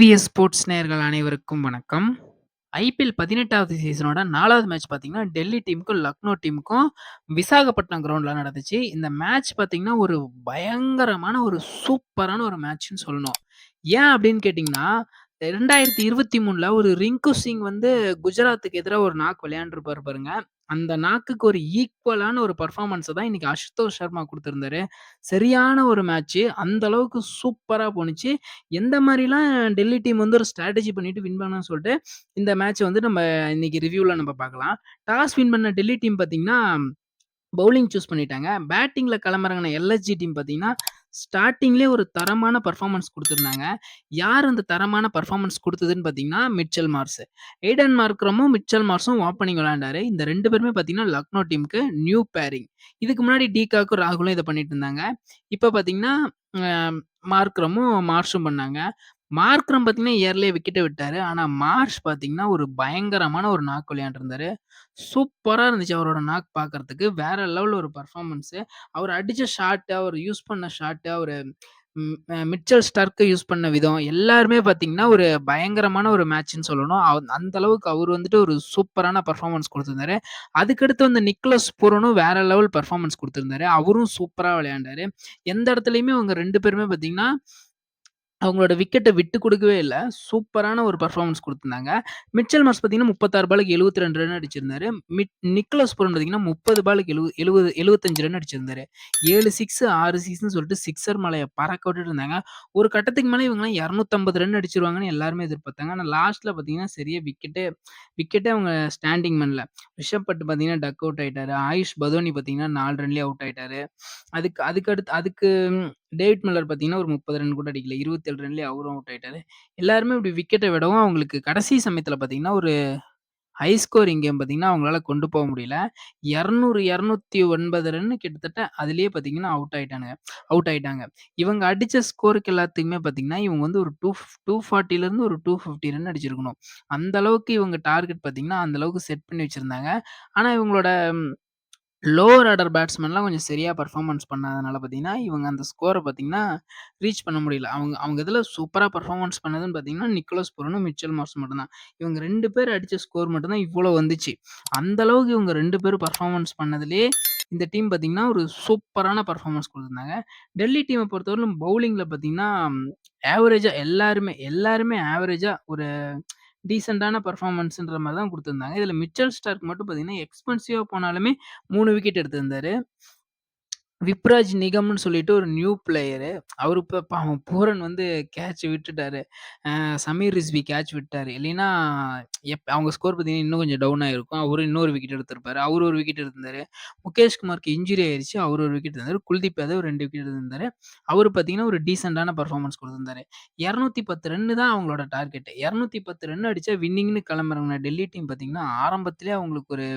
TVS sports நேயர்கள் அனைவருக்கும் வணக்கம். ஐபிஎல் 18வது சீசனோட நாலாவது மேட்ச் பார்த்தீங்கன்னா, டெல்லி டீமுக்கும், லக்னோ டீமுக்கும் விசாகப்பட்டினம் கிரவுண்டில் நடந்துச்சு. இந்த மேட்ச் பார்த்தீங்கன்னா, ஒரு பயங்கரமான ஒரு சூப்பரான ஒரு மேட்ச்னு சொல்லணும். ஏன் அப்படின்னு கேட்டிங்கன்னா ரெண்டாயிரத்தி இருபத்தி மூணில் ஒரு ரிங்கு சிங் வந்து குஜராத்துக்கு எதிராக ஒரு நாக் விளையாண்டுருப்பார் பாருங்க. அந்த நாக்குக்கு ஒரு ஈக்குவலான ஒரு பெர்ஃபார்மன்ஸ தான் இன்னைக்கு அசுதோஷ் சர்மா குடுத்திருந்தாரு. சரியான ஒரு மேட்ச்சு. அந்த அளவுக்கு சூப்பரா போணுச்சு. எந்த மாரிலாம் டெல்லி டீம் வந்து ஒரு ஸ்ட்ராட்டஜி பண்ணிட்டு வின் பண்ணணும்னு சொல்லிட்டு, இந்த மேட்ச்ச வந்து நம்ம இன்னைக்கு ரிவ்யூல நம்ம பார்க்கலாம். டாஸ் வின் பண்ண டெல்லி டீம் பார்த்தீங்கன்னா, பவுலிங் சூஸ் பண்ணிட்டாங்க. பேட்டிங்ல களமிறங்குன எல்எஸ்ஜி டீம் பார்த்தீங்கன்னா, ஸ்டார்டிங்லேயே ஒரு தரமான பர்ஃபார்மன்ஸ் கொடுத்துருந்தாங்க யார் அந்த தரமான பர்ஃபார்மன்ஸ் கொடுத்ததுன்னு பார்த்தீங்கன்னா, மிட்சல் மார்ஸ். எய்டன் மார்க்ரமும், மிட்சல் மார்ஸும் ஓப்பனிங் விளையாண்டாரு. இந்த ரெண்டு பேருமே பார்த்தீங்கன்னா, லக்னோ டீமுக்கு நியூ பேரிங். இதுக்கு முன்னாடி டீகாக்கும், ராகுலும் இதை பண்ணிட்டு இருந்தாங்க. இப்போ பார்த்தீங்கன்னா, மார்க்ரமும், மார்ஷும் பண்ணாங்க. மார்க்ரம் பார்த்தீங்கன்னா, இயர்லேயே விக்கெட்டை விட்டார் ஆனால் மார்ஷ் பார்த்தீங்கன்னா, ஒரு பயங்கரமான ஒரு நாக் விளையாண்டுருந்தாரு. சூப்பராக இருந்துச்சு அவரோட நாக் பார்க்கறதுக்கு. வேற லெவலில் ஒரு பர்ஃபார்மன்ஸு அவர் அடித்த ஷாட்டு அவர் யூஸ் பண்ண ஷாட்டு அவர் மிச்சல் அ யூஸ் பண்ண விதம், எல்லாருமே பார்த்தீங்கன்னா, ஒரு பயங்கரமான ஒரு மேட்ச்சுன்னு சொல்லணும். அந்த அளவுக்கு அவர் வந்துட்டு ஒரு சூப்பரான பர்ஃபார்மன்ஸ் கொடுத்துருந்தாரு அதுக்கடுத்து வந்து நிக்லஸ் பூரனும் வேற லெவல் பர்ஃபார்மன்ஸ் கொடுத்துருந்தாரு அவரும் சூப்பராக விளையாண்டாரு. எந்த இடத்துலையுமே அவங்க ரெண்டு பேருமே பார்த்தீங்கன்னா, அவங்களோட விக்கெட்ட விட்டு கொடுக்கவே இல்ல. சூப்பரான ஒரு பெர்ஃபார்மன்ஸ் கொடுத்துருந்தாங்க மிட்சல் மார்ஸ் பார்த்தீங்கன்னா, 36 பாலுக்கு 72 ரன் அடிச்சிருந்தாரு. மிட் நிக்கோலஸ் புரம் பார்த்தீங்கன்னா, 30 பாலுக்கு எழுவ எழுவது 75 ரன் அடிச்சிருந்தாரு. 7 சிக்ஸ், 6 சிக்ஸ்ன்னு சொல்லிட்டு சிக்ஸர் மலைய பறக்க விட்டுட்டு இருந்தாங்க. ஒரு கட்டத்துக்கு மேல இவங்கலாம் 250 ரன் அடிச்சிருவாங்கன்னு எல்லாருமே எதிர்பார்த்தாங்க. ஆனா லாஸ்ட்ல பார்த்தீங்கன்னா, சரியா விக்கெட்டே விக்கெட்டே அவங்க ஸ்டாண்டிங் பண்ணல. ரிஷப் பட் பார்த்தீங்கன்னா, டக் அவுட் ஆயிட்டாரு. ஆயுஷ் பதோனி பார்த்தீங்கன்னா, 4 ரன்லயே அவுட் ஆயிட்டாரு. அதுக்கு அதுக்கு அடுத்து அதுக்கு டேவிட் மில்லர் பார்த்தீங்கன்னா, ஒரு 30 ரன் கூட அடிக்கல. 27 ரன்லயே அவரும் அவுட் ஆயிட்டாரு. எல்லாருமே இப்படி விக்கெட்டை விடவும், அவங்களுக்கு கடைசி சமயத்தில் பார்த்தீங்கன்னா, ஒரு ஹை ஸ்கோரிங் கேம் பார்த்தீங்கன்னா, அவங்களால கொண்டு போக முடியல. 200, 209 ரன் கிட்டத்தட்ட அதுலேயே பார்த்தீங்கன்னா, அவுட் ஆயிட்டானுங்க அவுட் ஆயிட்டாங்க. இவங்க அடித்த ஸ்கோருக்கு எல்லாத்துக்குமே பார்த்தீங்கன்னா, இவங்க வந்து ஒரு டூ 240லருந்து ஒரு 250 ரன் அடிச்சிருக்கணும். அந்த அளவுக்கு இவங்க டார்கெட் பார்த்தீங்கன்னா, அந்த அளவுக்கு செட் பண்ணி வச்சுருந்தாங்க ஆனால் இவங்களோட லோவர் ஆர்டர் பேட்ஸ்மேன்லாம் கொஞ்சம் சரியா பெர்ஃபார்மன்ஸ் பண்ணாதனால பார்த்தீங்கன்னா, இவங்க அந்த ஸ்கோர பார்த்தீங்கன்னா, ரீச் பண்ண முடியல. அவங்க அவங்க இதில் சூப்பரா பெர்ஃபார்மன்ஸ் பண்ணதுன்னு பார்த்தீங்கன்னா, நிக்கோலஸ் பூரனும், மிட்சல் மார்ஸ் மட்டும் தான். இவங்க 2 பேர் அடிச்ச ஸ்கோர் மட்டும் தான் இவ்வளோ வந்துச்சு. அந்த அளவுக்கு இவங்க 2 பேரும் பெர்ஃபார்மன்ஸ் பண்ணதுலயே, இந்த டீம் பார்த்தீங்கன்னா, ஒரு சூப்பரான பெர்ஃபார்மன்ஸ் கொடுத்துருந்தாங்க டெல்லி டீம பொறுத்தவரையிலும் பவுலிங்ல பார்த்தீங்கன்னா, ஆவரேஜா எல்லாருமே எல்லாருமே ஆவரேஜா ஒரு டீசென்ட்டான பெர்ஃபார்மன்ஸ்ன்ற மாதிரி தான் குடுத்திருந்தாங்க. இதுல மிச்சல் ஸ்டார்க் மட்டும் பார்த்தீங்கன்னா, எக்ஸ்பென்சிவா போனாலுமே 3 விக்கெட் எடுத்திருந்தாரு. விப்ராஜ் நிகம்னு சொல்லிட்டு ஒரு நியூ பிளேயரு. அவரு இப்ப பாவம் பூரன் வந்து கேட்ச் விட்டுட்டாரு. அ சமீர் ரிஸ்வி கேட்ச் விட்டாரு. இல்லைன்னா, எப் அவங்க ஸ்கோர் பார்த்தீங்கன்னா, இன்னும் கொஞ்சம் டவுன் ஆயிருக்கும். அவரு இன்னொரு விக்கெட் எடுத்திருப்பாரு. அவரு ஒரு விக்கெட் எடுத்திருந்தாரு. முகேஷ் குமாருக்கு இன்ஜுரி ஆயிருச்சு. அவரு ஒரு விக்கெட் இருந்தாரு. குல்தீப் யாதவ் 2 விக்கெட் எடுத்திருந்தாரு. அவரு பார்த்தீங்கன்னா, ஒரு டீசென்ட்டான பெர்ஃபார்மன்ஸ் குடுத்திருந்தாரு. 210 ரன்னு தான் அவங்களோட டார்கெட். 210 ரன் அடிச்சா வின்னிங்ன்னு கிளம்புறாங்க டெல்லி டீம் பார்த்தீங்கன்னா, ஆரம்பத்திலேயே அவங்களுக்கு ஒரு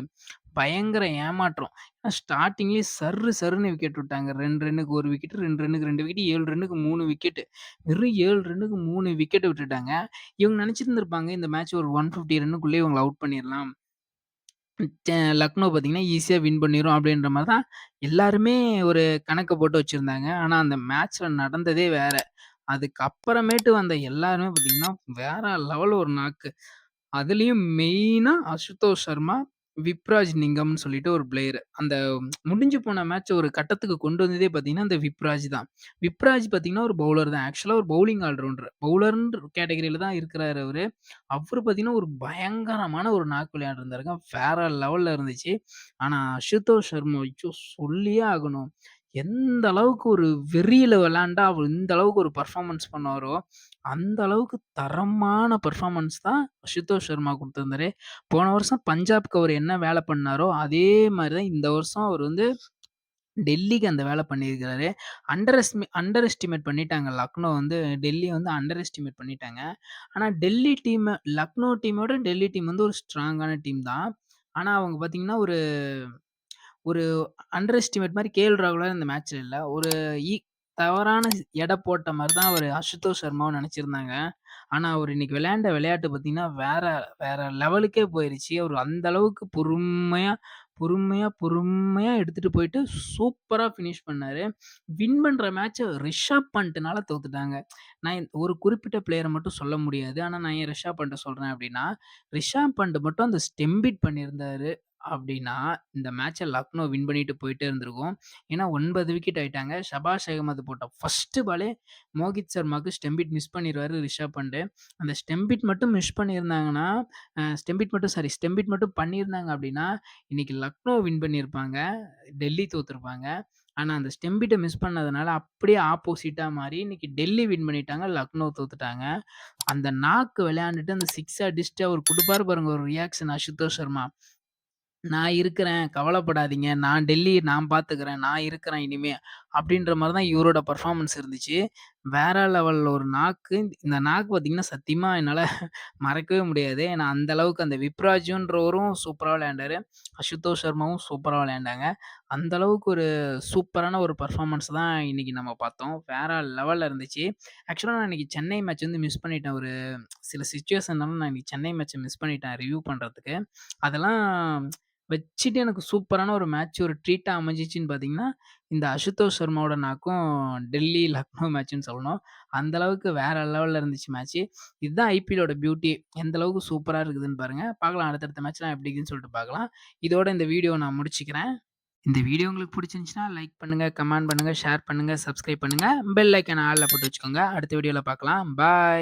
பயங்கர ஏமாற்றம். ஏன்னா ஸ்டார்டிங்லேயே சர்ரு சர்ருன்னு விக்கெட் விட்டாங்க. 2 ரன்னுக்கு 1 விக்கெட், 2 ரன்னுக்கு 2 விக்கெட், 7 ரன்னுக்கு 3 விக்கெட்டு வெறும் 7 ரன்னுக்கு 3 விக்கெட் விட்டுட்டாங்க. இவங்க நினச்சிருந்துருப்பாங்க இந்த மேட்ச் ஒரு 150 ரன்னுக்குள்ளயே இவங்கள அவுட் பண்ணிடலாம் லக்னோ பார்த்தீங்கன்னா, ஈஸியா வின் பண்ணிரும் அப்படின்ற மாரி தான் எல்லாருமே ஒரு கணக்க போட்டு வச்சிருந்தாங்க. ஆனா அந்த மேட்ச்ல நடந்ததே வேற. அதுக்கப்புறமேட்டு வந்த எல்லாருமே பார்த்தீங்கன்னா, வேற லெவல் ஒரு நாக்கு. அதுலயும் மெயினா அசுதோஷ் சர்மா, விப்ராஜ் நிங்கம்னு சொல்லிட்டு ஒரு பிளேயர். அந்த முடிஞ்சு போன மேட்ச் ஒரு கட்டத்துக்கு கொண்டு வந்ததே பார்த்தீங்கன்னா, அந்த விப்ராஜ் தான். விப்ராஜ் பார்த்தீங்கன்னா, ஒரு பவுலர் தான். ஆக்சுவலா ஒரு பவுலிங் ஆல்ரவுண்டர். பவுலர்ன்ற கேட்டகரியில தான் இருக்கிறாரு அவரு. அவரு பார்த்தீங்கன்னா, ஒரு பயங்கரமான ஒரு நாக் விளையாண்டுருந்தாருங்க. வேற லெவல்ல இருந்துச்சு. ஆனா அசுதோஷ் சர்மா ஐயோ! சொல்லியே ஆகணும். எந்த அளவுக்கு ஒரு வெறியில விளையாண்டா, அவர் இந்த அளவுக்கு ஒரு பர்ஃபார்மன்ஸ் பண்ணுவாரோ, அந்த அளவுக்கு தரமான பர்ஃபார்மன்ஸ் தான் அசுதோஷ் சர்மா கொடுத்துருந்தாரு போன வருஷம் பஞ்சாப்க்கு அவர் என்ன வேலை பண்ணாரோ, அதே மாதிரி தான் இந்த வருஷம் அவர் வந்து டெல்லிக்கு அந்த வேலை பண்ணியிருக்கிறாரு. அண்டர் எஸ்டிமே அண்டர் எஸ்டிமேட் பண்ணிட்டாங்க. லக்னோ வந்து டெல்லி வந்து அண்டர் எஸ்டிமேட் பண்ணிட்டாங்க. ஆனால் டெல்லி டீம் லக்னோ டீமோட டெல்லி டீம் வந்து ஒரு ஸ்ட்ராங்கான டீம் தான். ஆனால் அவங்க பார்த்தீங்கன்னா, ஒரு ஒரு அண்டர் எஸ்டிமேட் மாரி கேஎல் ராகுலும் இந்த மேட்ச்ல இல்ல. ஒரு ஈ தவறான எடை போட்ட மாரி தான் அவரு அசுதோஷ் சர்மாவும் நெனச்சிருந்தாங்க. ஆனா அவரு இன்னைக்கு விளையாண்ட விளையாட்டு பார்த்தீங்கன்னா, வேற வேற லெவலுக்கே போயிருச்சு. அவரு அந்த அளவுக்கு பொறுமையா பொறுமையா, பொறுமையா எடுத்துட்டு போயிட்டு சூப்பரா ஃபினிஷ் பண்ணாரு. வின் பண்ற மேட்ச ரிஷப் பண்ட்னால தோத்துட்டாங்க. நான் ஒரு குறிப்பிட்ட பிளேயர மட்டும் சொல்ல முடியாது. ஆனா நான் ஏன் ரிஷப் பண்ட்ட சொல்றேன் அப்டின்னா, ரிஷப் பண்ட் மட்டும் அந்த ஸ்டெம்பிட் பண்ணியிருந்தாரு அப்படின்னா இந்த மேட்சை லக்னோ வின் பண்ணிட்டு போயிட்டே இருந்திருக்கும். ஏன்னா 9 விக்கெட் ஆயிட்டாங்க. ஷபாஷ் அகமது போட்ட ஃபர்ஸ்ட் பாலே மோகித் சர்மாவுக்கு ஸ்டெம்பிட் மிஸ் பண்ணிருவாரு ரிஷப் பண்ட். அந்த ஸ்டெம்பிட் மட்டும் மிஸ் பண்ணியிருந்தாங்கன்னா, அ மட்டும் சாரி ஸ்டெம்பிட் மட்டும் பண்ணியிருந்தாங்க அப்படின்னா இன்னைக்கு லக்னோ வின் பண்ணியிருப்பாங்க. டெல்லி தோத்துருப்பாங்க. ஆனா அந்த ஸ்டெம்பிட்ட மிஸ் பண்ணதுனால அப்படியே ஆப்போசிட்டா மாறி இன்னைக்கு டெல்லி வின் பண்ணிட்டாங்க. லக்னோ தோத்துட்டாங்க. அந்த நாக்கு விளையாண்டுட்டு அந்த 6 அடிச்சுட்டு அவரு குடுப்பாரு பாருங்க ஒரு ரியாக்ஷன் அசுதோஷ் சர்மா. நான் இருக்கிறேன். கவலைப்படாதீங்க. நான் டெல்லி நான் பார்த்துக்கிறேன். நான் இருக்கிறேன் இனிமே. அப்படின்ற மாதிரி தான் இவரோட பர்ஃபார்மன்ஸ் இருந்துச்சு. வேற லெவலில் ஒரு நாக்கு. இந்த நாக்கு பார்த்தீங்கன்னா, சத்தியமாக என்னால் மறக்கவே முடியாது. ஏன்னா அந்த அளவுக்கு அந்த விப்ராஜுன்றவரும் சூப்பராக விளையாண்டாரு. அசுதோஷ் சர்மாவும் சூப்பராக விளையாண்டாங்க. அந்த அளவுக்கு ஒரு சூப்பரான ஒரு பர்ஃபார்மன்ஸ் தான் இன்னைக்கு நம்ம பார்த்தோம். வேற லெவலில் இருந்துச்சு. ஆக்சுவலாக நான் இன்னைக்கு சென்னை மேட்ச் வந்து மிஸ் பண்ணிட்டேன். ஒரு சில சுச்சுவேஷன்னாலும் நான் இன்னைக்கு சென்னை மேட்ச்சை மிஸ் பண்ணிட்டேன் ரிவ்யூ பண்ணுறதுக்கு அதெல்லாம் வச்சுட்டு எனக்கு சூப்பரான ஒரு மேட்ச் ஒரு ட்ரீட்டா அமைஞ்சிச்சின்னு பார்த்தீங்கன்னா, இந்த அசுதோஷ் சர்மாவோட நாக்கும் டெல்லி, லக்னோ மேட்ச்ன்னு சொல்லணும். அந்த அளவுக்கு வேற லெவல்ல இருந்துச்சு மேட்ச்சு. இதுதான் ஐபிஎல்லோட பியூட்டி. எந்த அளவுக்கு சூப்பரா இருக்குதுன்னு பாருங்க. பார்க்கலாம் அடுத்தடுத்த மேட்ச்லாம் எப்டி இருக்குன்னு சொல்லிட்டு பார்க்கலாம். இதோட இந்த வீடியோ நான் முடிச்சுக்கிறேன். இந்த வீடியோ உங்களுக்கு புடிச்சிருந்துச்சுன்னா லைக் பண்ணுங்க, கமெண்ட் பண்ணுங்க, ஷேர் பண்ணுங்க, சப்ஸ்கிரைப் பண்ணுங்க. பெல் ஐக்கான ஆல்ல போட்டு வச்சுக்கோங்க. அடுத்த வீடியோல பார்க்கலாம். பாய்.